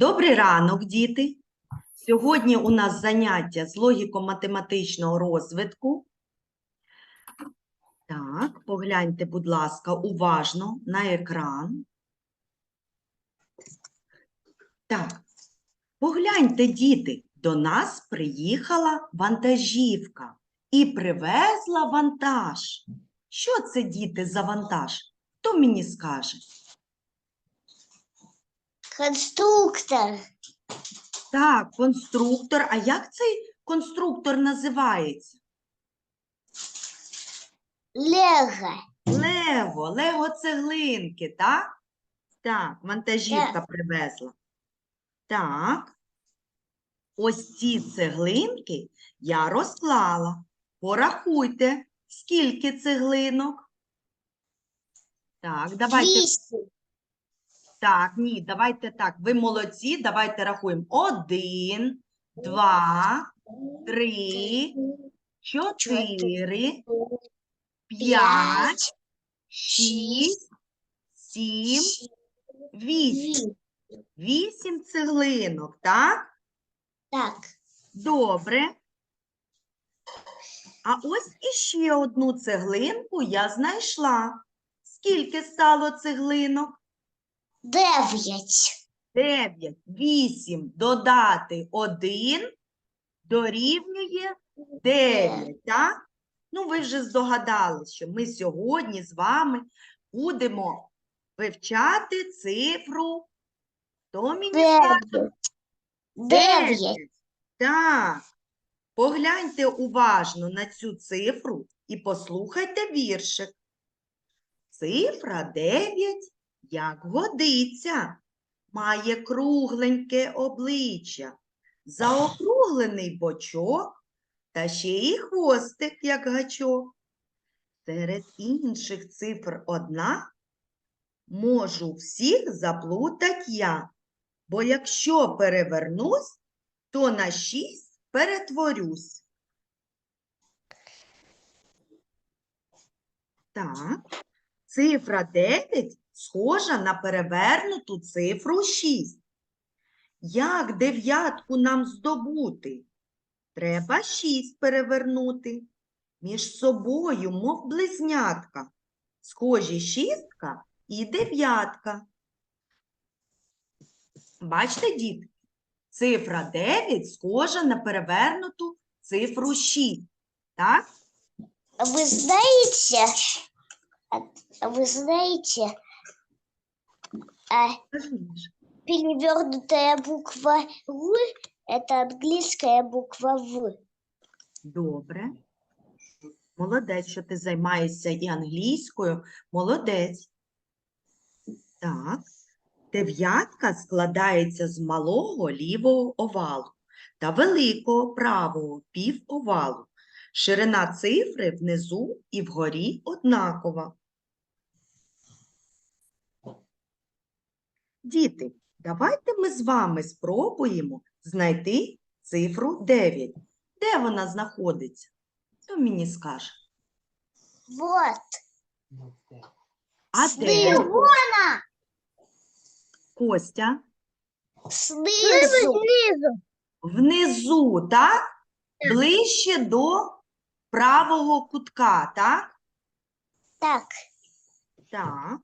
Добрий ранок, діти. Сьогодні у нас заняття з логіко-математичного розвитку. Так, погляньте, будь ласка, уважно на екран. Так, погляньте, діти, до нас приїхала вантажівка і привезла вантаж. Що це, діти, за вантаж? Хто мені скаже? Конструктор. Так, конструктор. А як цей конструктор називається? Лего. Лего, Лего цеглинки, так? Так, вантажівка привезла. Так. Ось ці цеглинки я розклала. Порахуйте, скільки цеглинок. Так, давайте. Вісім. Так, ні, давайте так. Ви молодці, давайте рахуємо. Один, два, три, чотири, п'ять, шість, сім, вісім. Вісім цеглинок, так? Так. Добре. А ось іще одну цеглинку я знайшла. Скільки стало цеглинок? Дев'ять. Дев'ять, вісім додати один дорівнює дев'ять, так? Ну, ви вже здогадались, що ми сьогодні з вами будемо вивчати цифру. Хто мені скаже? Дев'ять. Так. Погляньте уважно на цю цифру і послухайте віршик. Цифра 9, як годиться, має кругленьке обличчя, заокруглений бочок та ще й хвостик, як гачок. Серед інших цифр одна можу всіх заплутать я, бо якщо перевернусь, то на шість перетворюсь. Так, цифра 9 схожа на перевернуту цифру 6. Як дев'ятку нам здобути? Треба 6 перевернути. Між собою, мов близнятка. Схожі шістка і дев'ятка. Бачите, діти? Цифра 9 схожа на перевернуту цифру 6. Так? Знаете, а- а вы Кажи, Міша. перевернутая буква В – это английская буква В. Добре. Молодець, що ти займаєшся і англійською. Молодець. Так. Дев'ятка складається з малого лівого овалу та великого правого півовалу. Ширина цифри внизу і вгорі однакова. Діти, давайте ми з вами спробуємо знайти цифру 9. Де вона знаходиться? Хто мені скаже? Вот. А де? Снизу. Костя? Снизу. Внизу, так? Ближче до правого кутка, так? Так. Так.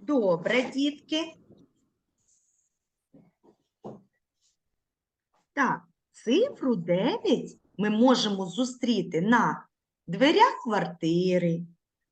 Добре, дітки. Так, цифру 9 ми можемо зустріти на дверях квартири,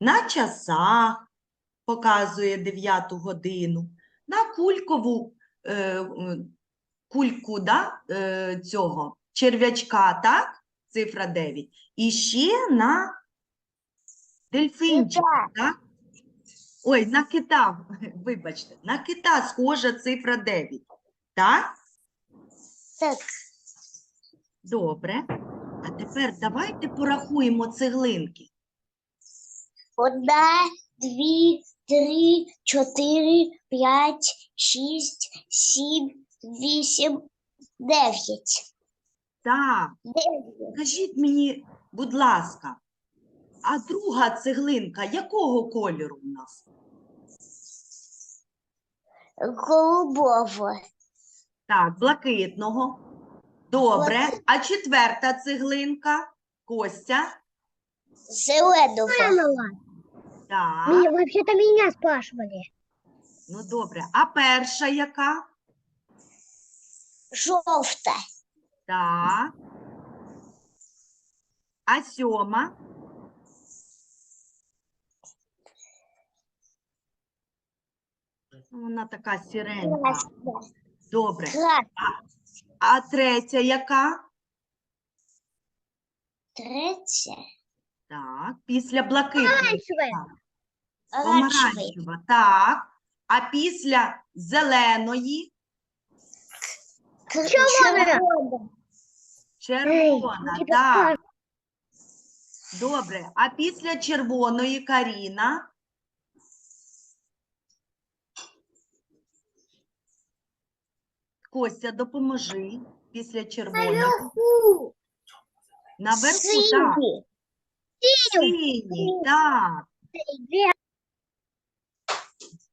на часах, показує 9 годину, на кулькову е, кульку да, е, цього черв'ячка, так? Цифра 9. І ще на дельфинчика, так? Ой, на кита, вибачте, на кита схожа цифра 9. Так? Так. Добре. А тепер давайте порахуємо цеглинки. Одна, дві, три, чотири, п'ять, шість, сім, вісім, дев'ять. Так, Дев'ять. скажіть мені, будь ласка, а друга цеглинка якого кольору у нас? Голубого. Так, блакитного. Добре. А четверта цеглинка? Костя. Зеленого. Так. вообще-то меня спрашивали. Ну добре. А перша яка? Жовта. Так. А сьома? Вона така сіренька. Красна. Добре. А третя яка? Третя. Так, після блакитної. Помаранчева. Так. А після зеленої Червона. червона. Так. Добре. А після червоної Каріна? Костя, допоможи. Після червоної. Наверху. Так. Синій. Так.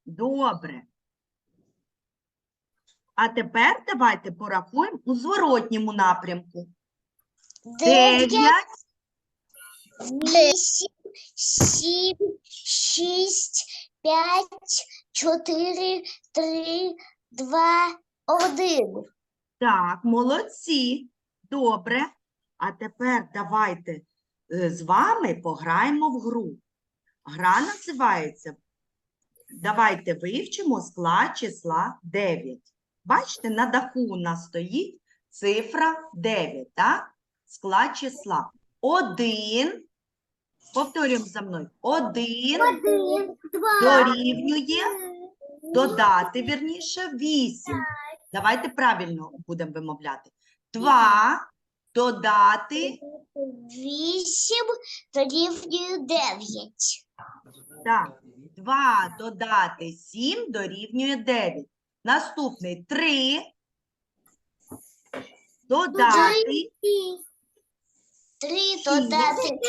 Добре. А тепер давайте порахуємо у зворотньому напрямку. Дев'ять. Дев'ять, Вісім, сім, шість, п'ять, чотири, три, два, один. Так, молодці. Добре. А тепер давайте е, з вами пограємо в гру. Гра називається Давайте вивчимо склад числа 9. Бачите, на даху у нас стоїть цифра 9, так? Склад числа. 1. Повторюємо за мною. 1 Один, два, дорівнює додати, вірніше, 8. Давайте правильно будемо вимовляти. 2 додати, вісім, дорівнює дев'ять. так, 2 додати 7 дорівнює 9. Наступний 3 додати, Три додати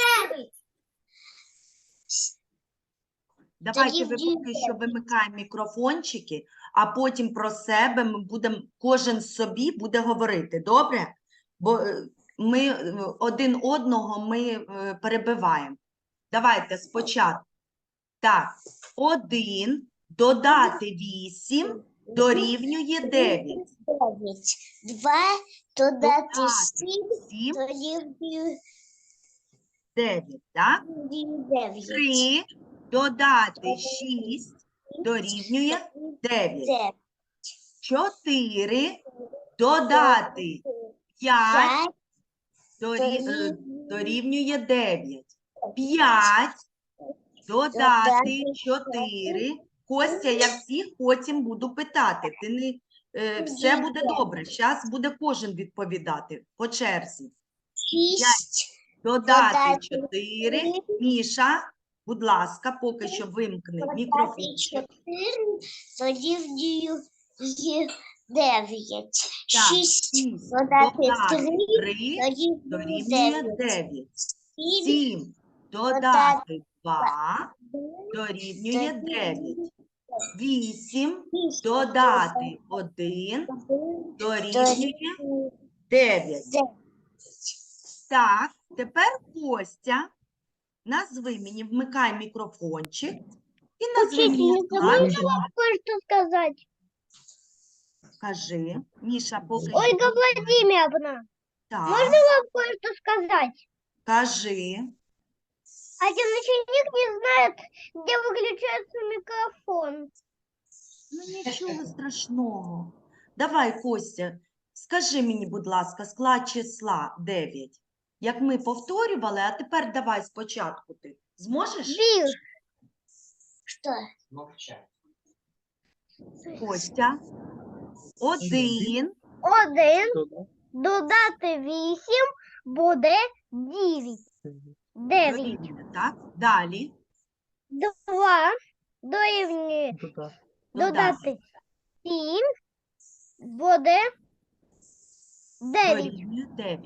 давайте ви поки що вимикаємо мікрофончики, а потім про себе ми будемо, кожен собі буде говорити, добре? Бо е, ми е, один одного ми е, перебиваємо. Давайте спочатку. Так, 1 додати 8 дорівнює дев'ять. Два додати сім, дорівнює 9, так? дев'ять. 3 додати 6 дорівнює 9. Дев'ять. 4 додати 5 П'ять е, дорівнює дорівнює 9. 5 додати 4. Костя, я всіх потім буду питати. Ти не, е, все буде добре. Зараз буде кожен відповідати по черзі. шість. Додати Додати 4. Міша, будь ласка, поки що вимкни мікрофон. Додати чотири. Дорівнює дев'ять. Так, Шість. 6 додати додати три. 3 дорівнює дорівнює дев'ять. 9. Сім. 7 додати 2 дорівнює 9. 8 додати 1 дорівнює 9. Так, тепер Костя, назви мені, вмикай мікрофончик і назви мені склад. кое-что сказать. Кажи, Міша, поки що. Ольга Владимировна, Так, вам кое-что сказать? кажи. Один ученик не знает, где выключается микрофон. Ну, нічого страшного. Давай, Костя, скажи мені, будь ласка, склад числа 9. Як ми повторювали, а тепер давай спочатку ти. Зможеш? Виж. Что? Костя. Один Один додати вісім буде дев'ять. Дев'ять. дорівнює, так? Далі. Два дорівнює Додати. додати сім буде дев'ять. Дорівнює 9.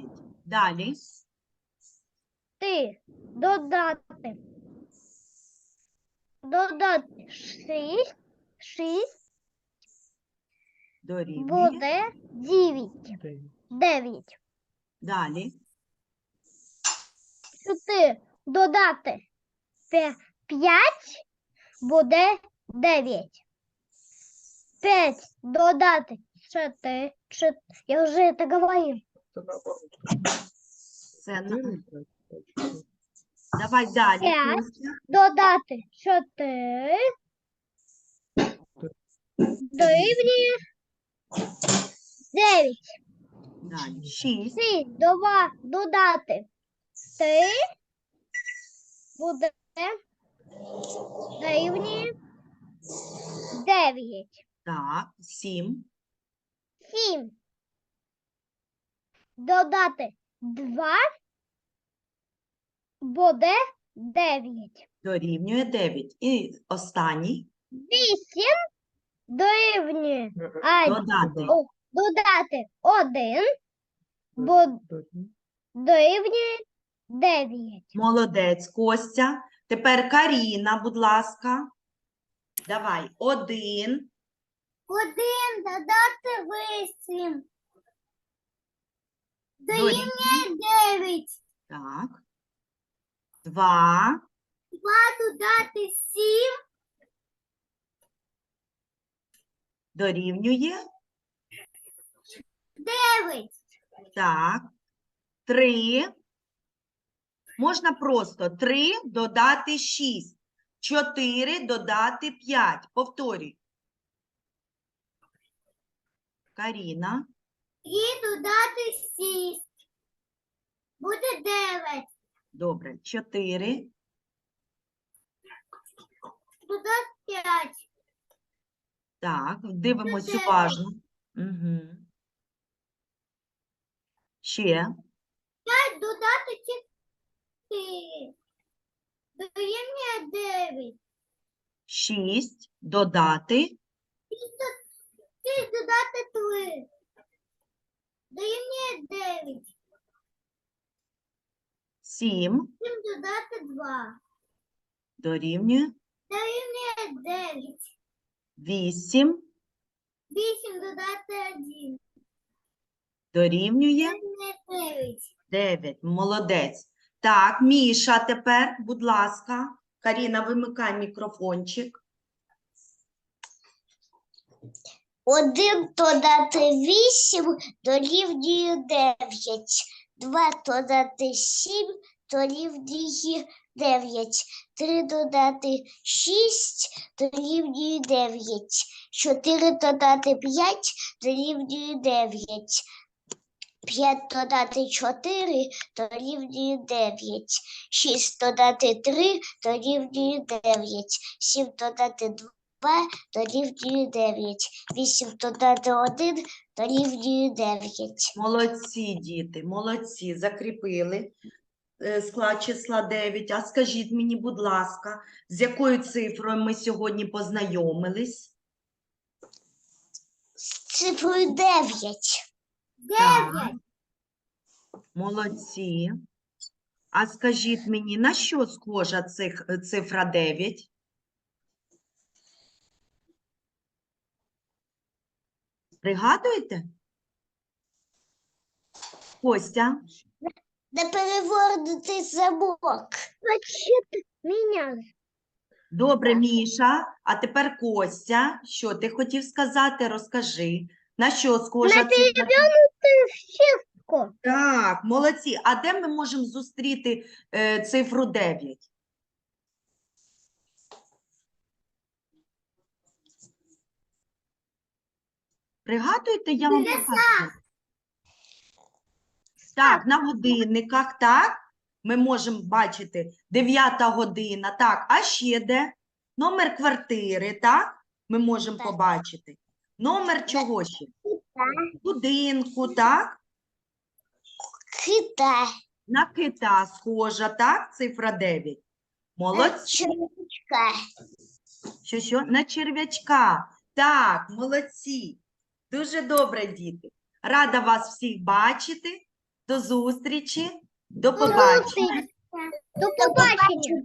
Далі. Ти додати. Додати шість. Шість Дорівнює. буде 9. 9. Далі. 4 додати 5 буде 9. 5 додати 4. Я вже это говорив. Це на... Давай далі. П'ять. Костя. Додати 4 дорівнює 9. Далі. Шість. 6 2 додати 3 буде дорівнює 9. Так. Сім. 7 додати 2 буде 9. Дорівнює дев'ять. І останній. 8 дорівнює а, Додати. о, додати 1 бо дорівнює 9. Молодець, Костя. Тепер Каріна, будь ласка. Давай. Один. 1 додати 8 Дорівнює. 9. Так. Два. 2 додати 7 Дорівнює. 9. Так. Три. Можна просто три додати шість. Чотири додати п'ять. Повторюй. Каріна. 3 додати 6 буде 9. Добре. Чотири. Додати 5 Так, дивимось дев'ять. уважно. Угу. Ще. 5 додати 4 дорівнює 9. Шість додати. 6 додати 3 дорівнює 9. Сім 7 додати 2 дорівнює. дорівнює 9. Вісім 8 додати 1 дорівнює. дорівнює 9. Дев'ять. Молодець. Так, Міша тепер, будь ласка. Каріна, вимикай мікрофончик. Один додати вісім дорівнює дев'ять. Два додати сім дорівнює дев'ять. Три додати шість дорівнює дев'ять. Чотири додати п'ять дорівнює дев'ять. П'ять додати чотири дорівнює дев'ять. Шість додати три дорівнює дев'ять. Сім додати два дорівнює 9. 8 додати 1 дорівнює 9. Молодці, діти, молодці, закріпили е, склад числа 9. А скажіть мені, будь ласка, з якою цифрою ми сьогодні познайомились? З цифрою 9. Так. Молодці. А скажіть мені, на що схожа цих, цифра 9? Пригадуєте? Костя? На перевернутий замок. Значить, мене. Добре, Міша. А тепер Костя. Що ти хотів сказати? Розкажи. На що схожа цифра? Ко. Так, молодці. А де ми можемо зустріти е, цифру 9? Пригадуєте, я вам покажу. Так, на годинниках, так? Ми можемо бачити 9 година, так, а ще де? Номер квартири, так? Ми можемо побачити. Номер чого ще? Будинку, так? Кита. На кита схожа, так? Цифра 9. Молодці. Червячка. Що, що? На черв'ячка. Так, молодці. Дуже добре, діти. Рада вас всіх бачити. До зустрічі. До побачення. До побачення.